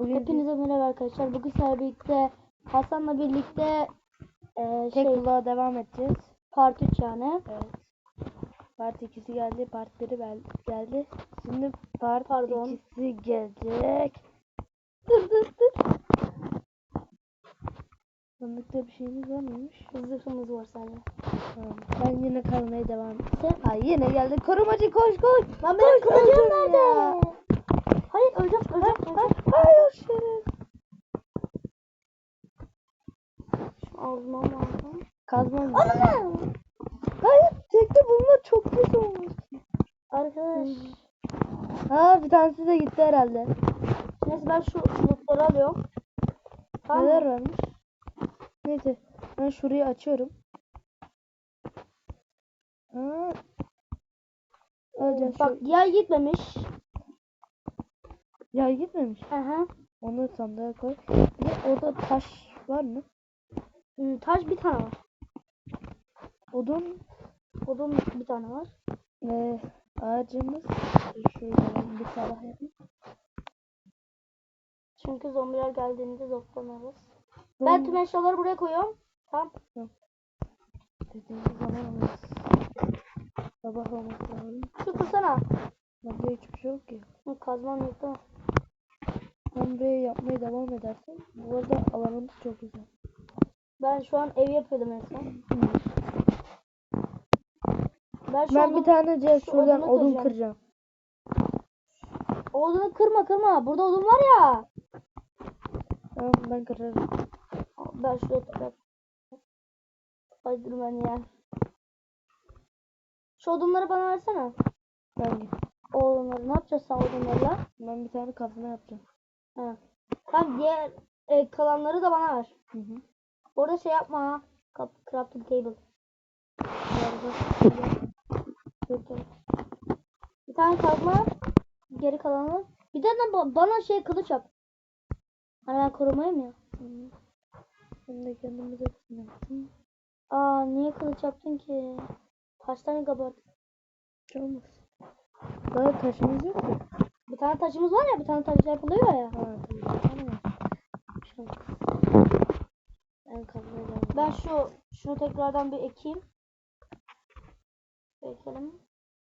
Bugün Hepinize merhaba arkadaşlar. Bugün sizlerle birlikte Hasan'la birlikte e, tek şey devam edeceğiz. part 3 yani. Evet. Part 2'si geldi, part 1'i bel- geldi. Şimdi part Pardon. 2'si gelecek. Dur dur dur. Sandıkta bir şeyimiz var mıymış? Zırhımız var sende. Tamam. Ben yine kalmaya devam edeceğim. Ay yine geldi. Korumacı koş koş. Lan benim öldüm nerede? ya. Hayır öleceğim öleceğim öleceğim. Hayır şeref. Şu almam lazım. Kazmam. Anam! Hayır tekte bunlar çok kötü olmuş. Arkadaş. Ha bir tanesi de gitti herhalde. Neyse ben şu lootları alıyorum. Tamam. Neler mı? varmış? Neyse ben şurayı açıyorum. Ha. Öleceğiz Bak şu. diğer gitmemiş. Ya gitmemiş. Aha. Onu sandığa koy. Bir de orada taş var mı? Hmm, taş bir tane var. Odun Odun bir tane var. ve ağacımız. Şöyle ben bir sabah yapayım. Çünkü zombiler geldiğinde zoplanırız. Ben tüm eşyaları buraya koyuyorum. Tamam. Dediğimiz zaman olmaz. Sabah olması lazım. Şu kırsana. Bende hiçbir şey yok ki. Hı, Kazmam yok? Sen buraya yapmaya devam edersin. Bu arada alanımız çok güzel. Ben şu an ev yapıyordum en son. Ben şu Ben bir tane ce- şu şuradan odun kıracağım. kıracağım. odunu kırma kırma. Burada odun var ya. Tamam ben kırarım. Ben şuraya tıklar. Spiderman ya. Şu odunları bana versene. Ben O odunları ne yapacağız sen odunlarla? Ben bir tane kazma yapacağım. Ha. Tamam diğer e, kalanları da bana ver. Hı hı. Orada şey yapma Crafting table. Bir tane kazma. Geri kalanı. Bir tane ba- bana şey kılıç yap. Hani ben korumayım ya. Ben de kendimize yaptım. Aa niye kılıç yaptın ki? Kaç tane kabart? Hiç olmaz. Daha taşımız yok ki. Bir tane taşımız var ya bir tane taş yapılıyor ya. Ha tabii. Tamam. Ben şu şunu tekrardan bir ekeyim. Ekelim.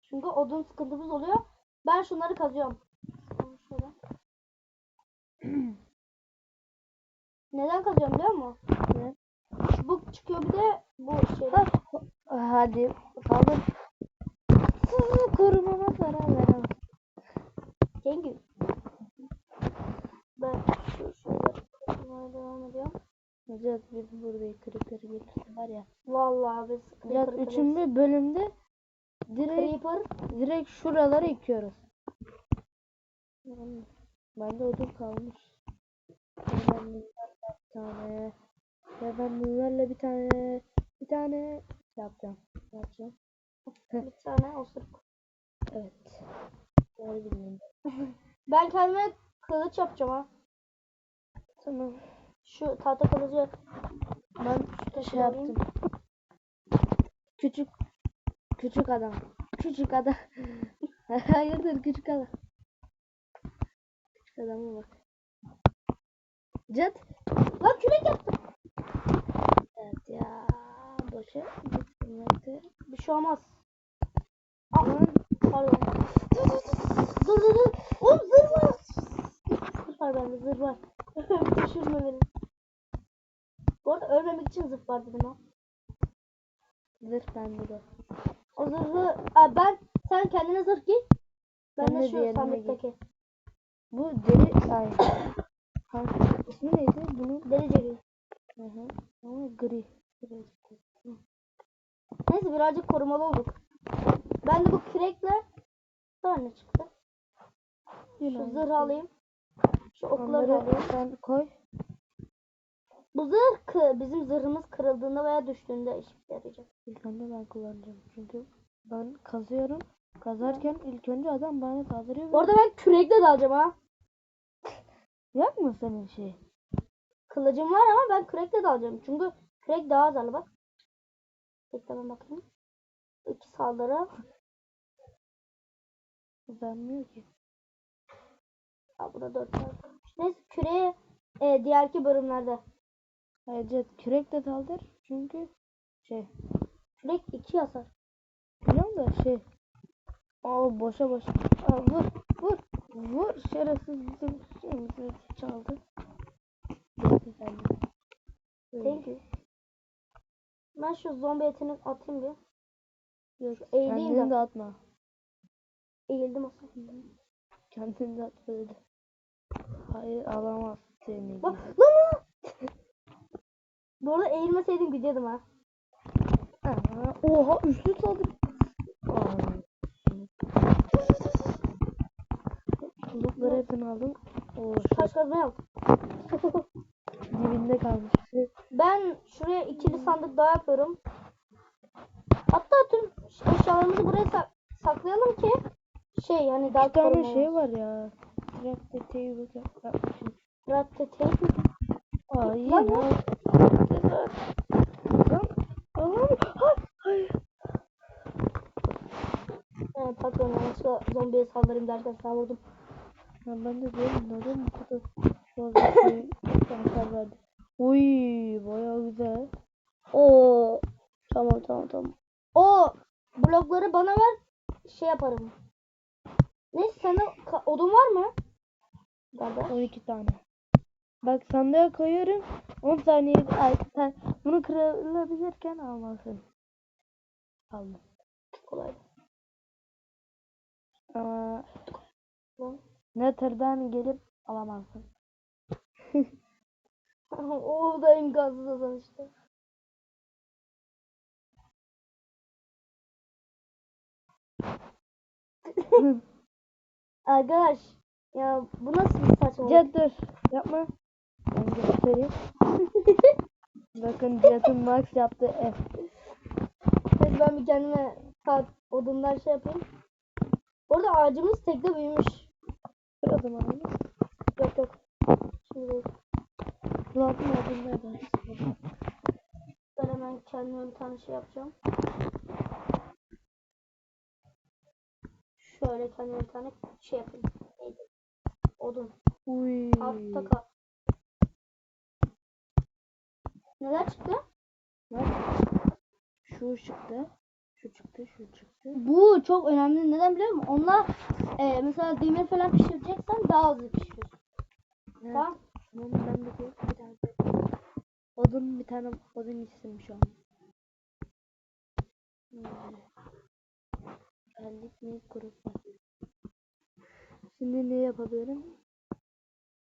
Çünkü odun sıkıntımız oluyor. Ben şunları kazıyorum. Şöyle. Neden kazıyorum biliyor musun? Ne? Bu çıkıyor bir de bu şey. Ha, Hadi kaldır. Sizi korumama zarar veremem. Thank you. Ben şu şöyle kazmaya devam ediyorum. Necat biz burayı kırık kırık gelirsin var ya. Vallahi biz Necat creeper kırıyoruz. Üçüncü bölümde direkt creeper direkt şuraları yıkıyoruz. Bende odun kalmış. Ben bir tane. Ve ben bunlarla bir tane bir tane şey yapacağım. Yapacağım? bir tane osuruk. Evet. Doğru bilmiyorum. Ben kendime kılıç yapacağım ha. Tamam. Şu tahta kılıcı Ben taşı şey yaptım. Küçük küçük adam. Küçük adam. Hayırdır küçük adam. Küçük adama bak. Cat. Lan kürek yaptım. Evet ya. Boşa. Bir şey olmaz. Lan pardon. Dur dur dur. Oğlum zırh var. Zırh bende zırh var. Düşürme beni. Bu arada ölmemek için zırh var dedim ha. Zırh bende de. O zırhı Aa, ben sen kendine zırh giy. Ben de de şu sandıktaki. Bu deri ay. İsmi neydi bunun? Delice giy. Hı hı. Ama gri. Gri. Neyse birazcık korumalı olduk. Ben de bu kürekle sonra ne çıktı? Şu zırhı alayım. Şu okları alayım. sen koy. Bu zırh bizim zırhımız kırıldığında veya düştüğünde işe yarayacak. İlk önce ben kullanacağım. Çünkü ben kazıyorum. Kazarken ilk önce adam bana saldırıyor. Bu arada ben kürekle de alacağım ha. Yok mu senin şey? Kılıcım var ama ben kürekle de alacağım. Çünkü kürek daha azarlı bak. Bekle ben bakayım. İki saldırı. Uzanmıyor ki. Aa, burada dört tane. Neyse küreği e, diğerki bölümlerde. Ayrıca kürek de saldır. Çünkü şey Kürek 2 hasar. biliyorum da şey. Aa boşa boşa. Aa, vur vur vur. Şerefsiz bizim şeyimizi çaldı. Thank you. Ben şu zombi etini atayım bir. Yok, eğileyim kendini de. de atma. Eğildim aslında. Kendini de atma dedi. Hayır alamaz seni. Bak lan lan. Bu arada eğilmeseydim gidiyordum ha. Oha üçlü saldır. Aa. Çubukları hepsini aldım. Oo, Taş kazmayı al. dibinde kalmış. Ben şuraya ikili sandık daha yapıyorum. Hatta tüm eşyalarımızı buraya sa- saklayalım ki şey yani daha Bir tane şey var ya. Track the table yap- yapmışım. Ratte tape mi? Aa iyi Lan patron yanlışlıkla zombiye saldırayım derken sana vurdum. Ya ben de diyorum kadar fazla şey hasar verdi. Uy bayağı güzel. Oo. Tamam tamam tamam. O blokları bana ver. Şey yaparım. Neyse sende odun var mı? Kardeş. 12 tane. Bak sandığa koyuyorum. 10 saniye ay, sen bunu kırılabilirken almalısın. Aldım. Kolay. Ama. Nether'dan gelip alamazsın. o da imkansız olan işte. Arkadaş ya bu nasıl bir saçmalık? Cihat dur. Yapma. Ben göstereyim. Bakın Cihat'ın max yaptığı F. Hadi ben bir kendime saat odundan şey yapayım. Orada ağacımız tekte büyümüş. O zaman onu. Yok yok. Şimdi. Lazım da. Ben hemen kendime bir tane şey yapacağım. Şöyle kendime bir tane şey yapayım. Odun. Uy. Altta kal. Neler çıktı? Bak. Şu çıktı. Şu çıktı, şu çıktı. Bu çok önemli. Neden biliyor musun? Onlar e, mesela demir falan pişireceksen daha hızlı pişiyor. Evet. Tamam. Tamam ben de bir, bir tane odun bir tane odun an. Hmm. Geldik mi grup Şimdi ne yapabilirim?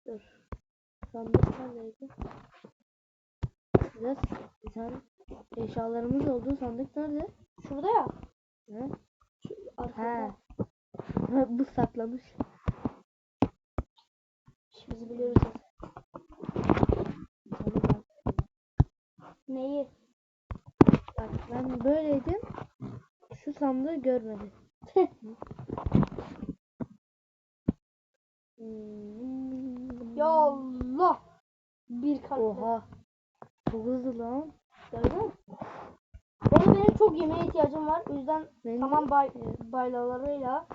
Dur. Sandık neredeydi? Biraz bir tane eşyalarımız oldu. Sandık nerede? Şurada ya. Ne? Şu arkada. Ha. Bu saklamış. Biz biliyoruz. Neyi? Bak ben böyleydim. Şu sandığı görmedim. Ya Allah. Bir kalple. Oha. Çok hızlı lan. Gördün mü? Benim, benim çok yemeğe ihtiyacım var. O yüzden Benim tamam bay, baylalarıyla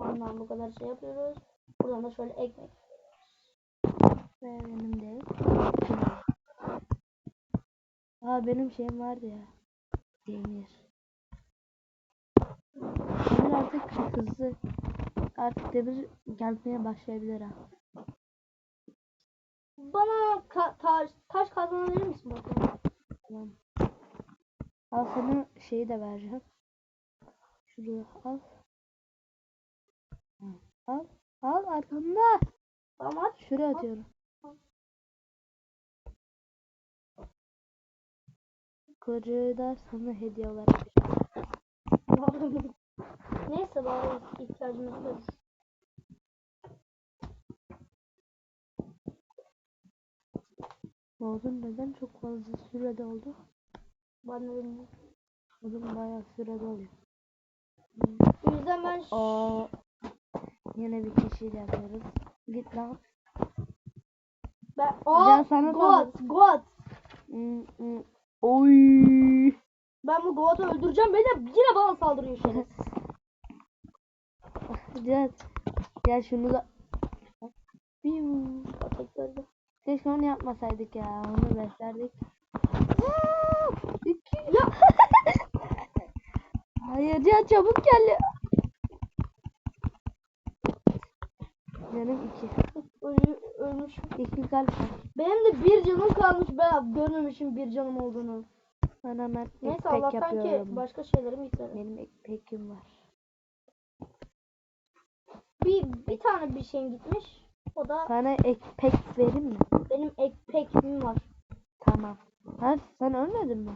ondan bu kadar şey yapıyoruz. Buradan da şöyle ekmek. Ve benim de. Aa benim şeyim vardı ya. Demir. Demir artık hızlı. Artık demir gelmeye başlayabilir ha. Bana ka- taş, taş kazma verir misin bakalım? Tamam. Al sana şeyi de vereceğim. Şuraya al. Al. Al arkamda. Tamam at. Şuraya atıyorum. Kılıcı da sana hediye olarak. Neyse bari ihtiyacımız var. Oğlum neden çok fazla sürede oldu? Ben de bilmiyorum. Oğlum bayağı sürede oluyor. O yüzden ben Aa, yine bir kişiyle yapıyoruz. Git lan. ben Aa, sana God, God. Hmm, hmm. Oy. Ben bu God'u öldüreceğim. Beni yine bana saldırıyor şerefsiz. Cihat. Gel şunu da. Piu. Atak geldi. Keşke onu yapmasaydık ya. Onu beslerdik. İki. Ya Hayır Cihat çabuk gel. Canım iki. ölü, ölmüşüm. İki kalp. Benim de bir canım kalmış. Ben görmemişim bir canım olduğunu. Ben hemen Neyse Allah'tan ki başka şeylerim gitmedi. Benim ekmekim var. Bir, bir tane bir şeyim gitmiş. O da Sana ekmek vereyim mi? benim ekmeğim var. Tamam. Ha sen ölmedin mi?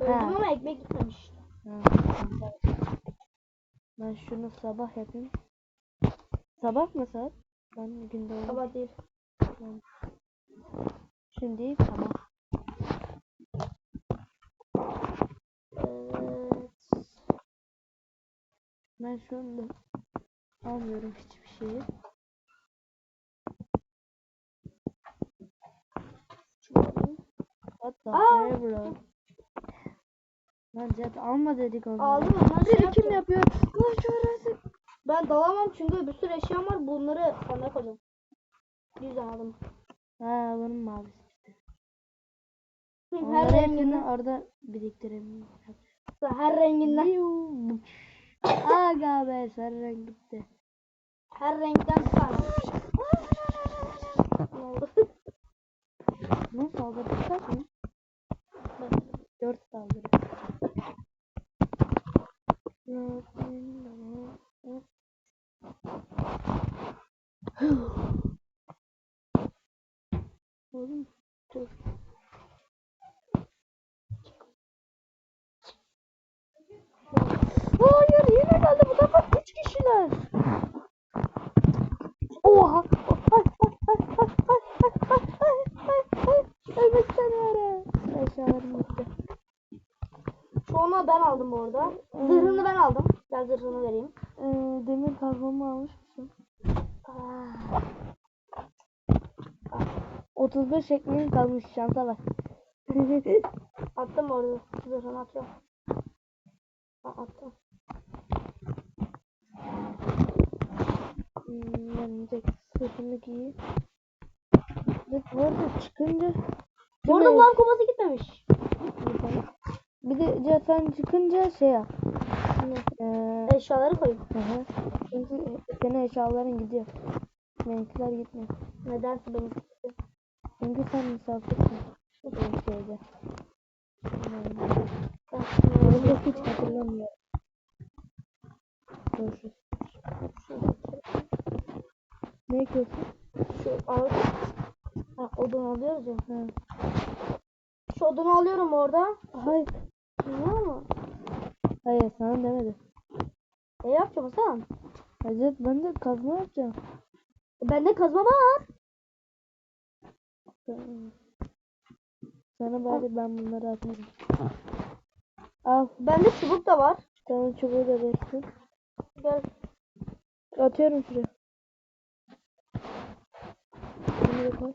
Öldüm Ha. ama ekmek gitmemiş. Ha, tamam. Ben şunu sabah yapayım. Sabah mı saat? Ben günde oldum. Sabah değil. Şimdi tamam. Evet. Ben şu anda almıyorum hiçbir şeyi. What the hell bro? Lan Cihat alma dedik onları. Aldım onlar şey kim yapıyor? Lan şurası. Ben dalamam çünkü bir sürü eşyam var. Bunları sana koyacağım. Yüzden aldım. Ha bunun mavisi. Her renginden. orada biriktirelim. Her renginden. Aga be sarı renk gitti. Her renkten tane. ne oldu? Ne saldırı kaç mı? Dört saldırı. Oğlum dur. Hayır yine geldi bu defa üç kişiler. Aldım bu arada. Zırhını ben aldım. Ben zırhını vereyim. Ee, demir kazmamı almış mısın? Aa, 35 ekmeğin kalmış şansa bak. attım orada. Zırhını atıyorum. Ha, attım. Hmm, ben de sırtını giyeyim. Bu arada çıkınca Bu arada kovası gitmemiş. Bir de Cihat sen çıkınca şey yap. Ee, Eşyaları koyayım. hı hı. Çünkü senin eşyaların gidiyor. Benimkiler gitmiyor. Nedense benim. Çünkü sen misafirsin. Bu şeyde. Ben Onu da hiç hatırlamıyorum. Görüşürüz. Ne yapıyorsun? Şu ağaç. Ha, odun alıyoruz ya. Ha. Şu odunu alıyorum orada. Hayır. Hayır sana demedim. Ne yapacağım sen? Hacet ben de kazma yapacağım. Bende kazma var. Sana bari ben bunları atarım. Al. Bende çubuk da var. Sana çubuğu da versin. Gel. Atıyorum şuraya. Bunu da koy.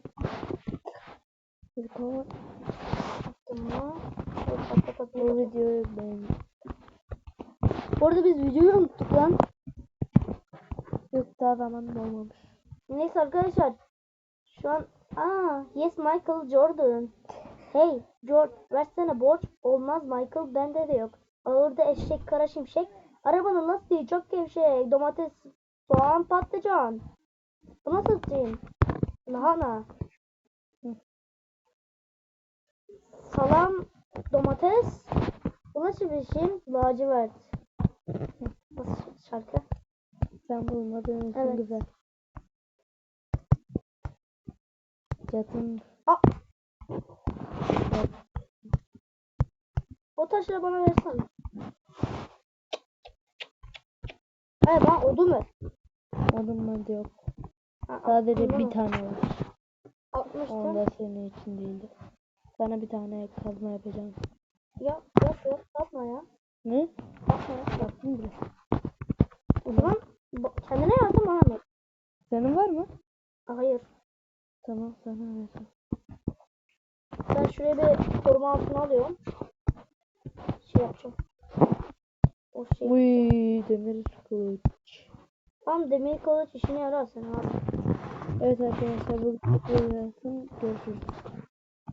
Bir koy. Tamam. Bu videoyu beğen. Bu biz videoyu unuttuk lan. Yok daha zaman olmamış. Neyse arkadaşlar. Şu an aa yes Michael Jordan. Hey George versene borç. Olmaz Michael bende de yok. Ağırda eşek kara şimşek. Arabanın lastiği çok gevşek. Domates, soğan, patlıcan. Bu nasıl için? Lahana. Salam, domates. Bu nasıl bir şey? Lacivert. Nasıl şarkı? Sen bulmadığın için Evet. güzel. Catın Aa! O taşları bana versene. Hayır bana odun ver. odun bende yok. Ha, Sadece bir tane var. Atmıştım. Onda senin için değildi. Sana bir tane kazma yapacağım. Ya yok yok yapma ya. Ne? Yapma ya. Yaptın bile. O zaman ba- kendine yardım bana ver. Senin var mı? Hayır. Tamam sana vereceğim. Ben şuraya bir koruma altına alıyorum. Şey yapacağım. O şey. Uy demir kılıç. İşine yarar sen abi. Evet arkadaşlar bu bu- görüşürüz.